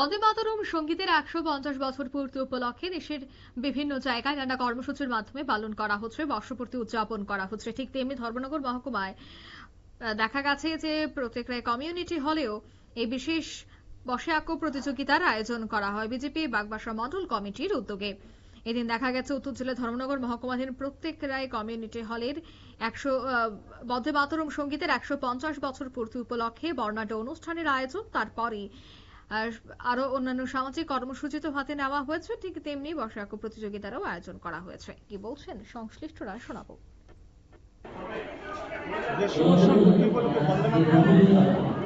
বন্দে মাতরম সঙ্গীতের একশো পঞ্চাশ বছর পূর্তি উপলক্ষে দেশের বিভিন্ন জায়গায় নানা কর্মসূচির মাধ্যমে পালন করা হচ্ছে, বর্ষপূর্তি উদযাপন করা হচ্ছে। ঠিক তেমনি ধর্মনগর মহকুমায় দেখা গেছে যে প্রত্যেকরায় কমিউনিটি হলেও এই বিশেষ বসে আঁকো প্রতিযোগিতার আয়োজন করা হয় বিজেপি বাগবাসা মন্ডল কমিটির উদ্যোগে। এদিন দেখা গেছে উত্তর জেলা ধর্মনগর মহকুমাধীন প্রত্যেক রায় কমিউনিটি হলের একশো বন্দে মাতরম সঙ্গীতের একশো পঞ্চাশ বছর পূর্তি উপলক্ষে বর্ণাঢ্য অনুষ্ঠানের আয়োজন তারপরে আর আরও অন্যান্য সামাজিক কর্মসূচি তো হাতে নেওয়া হয়েছে, ঠিক তেমনি বর্ষাক প্রতিযোগিতারও আয়োজন করা হয়েছে। কি বলছেন সংশ্লিষ্টরা, শোনাবো।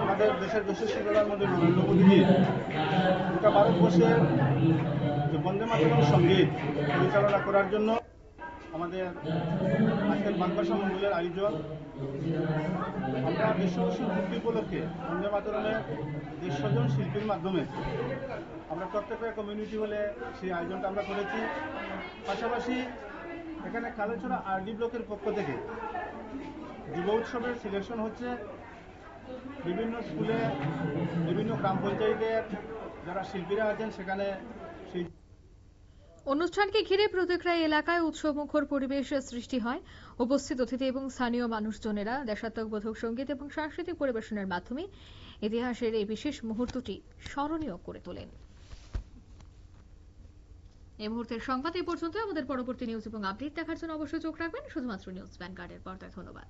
আমাদের দেশের মধ্যে ভারতবর্ষের বন্দে মাতরম সংগীত পরিচালনা করার জন্য আমাদের আজকের বাংলাভাষা মন্ডলের আয়োজন। আমরা বিশ্ব সংস্কৃতি উপলক্ষে বন্দে মাতরমের দেড়শো শিল্পীর মাধ্যমে আমরা প্রত্যেকটা কমিউনিটি হলে সেই আয়োজনটা আমরা করেছি। পাশাপাশি এখানে কালেছড়া আরডি ব্লকের পক্ষ থেকে যুব উৎসবের সিলেকশন হচ্ছে। বিভিন্ন স্কুলে, বিভিন্ন গ্রাম পঞ্চায়েতের যারা শিল্পীরা আছেন সেখানে সেই অনুষ্ঠানকে ঘিরে প্রতিক্রিয়া এলাকায় উৎসবমুখর পরিবেশ সৃষ্টি হয়। উপস্থিত অতিথি এবং স্থানীয় মানুষজনেরা দেশাত্মকবোধক সংগীত এবং সাংস্কৃতিক পরিবেশনের মাধ্যমে ইতিহাসের এই বিশেষ মুহূর্তটি স্মরণীয় করে তোলেন। এই মুহূর্তের সংবাদ এই পর্যন্ত। আমাদের পরবর্তী নিউজ এবং আপডেট দেখার জন্য অবশ্যই চোখ রাখবেন। শুধুমাত্র নিউজ ভ্যানগার্ডের পর্দায় ধন্যবাদ।